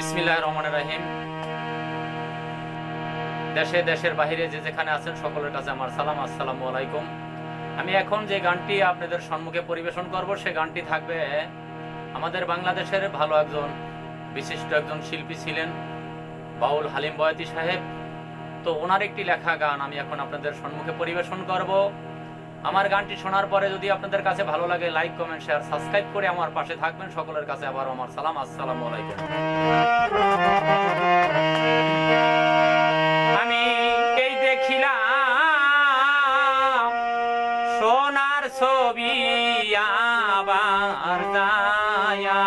বিসমিল্লাহ রহমান রাহিম। দেশে, দেশের বাহিরে যে যেখানে আছেন সকলের কাছে আমার সালাম, আসসালামু আলাইকুম। আমি এখন যে গানটি আপনাদের সম্মুখে পরিবেশন করব, সে গানটি থাকবে আমাদের বাংলাদেশের ভালো একজন, বিশিষ্ট একজন শিল্পী ছিলেন বাউল হালিম বয়াতি সাহেব। তো ওনার একটি লেখা গান আমি এখন আপনাদের সম্মুখে পরিবেশন করব। আমার গানটি শোনার পরে যদি আপনাদের কাছে ভালো লাগে লাইক কমেন্ট শেয়ার সাবস্ক্রাইব করে আমার পাশে থাকবেন। সকলের কাছে আবার আমার সালাম। আসসালামু আলাইকুম। আমি এই দেখিলাম, সোনার ছবি আবার যায়া।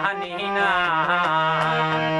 啊，你啊。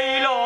y lo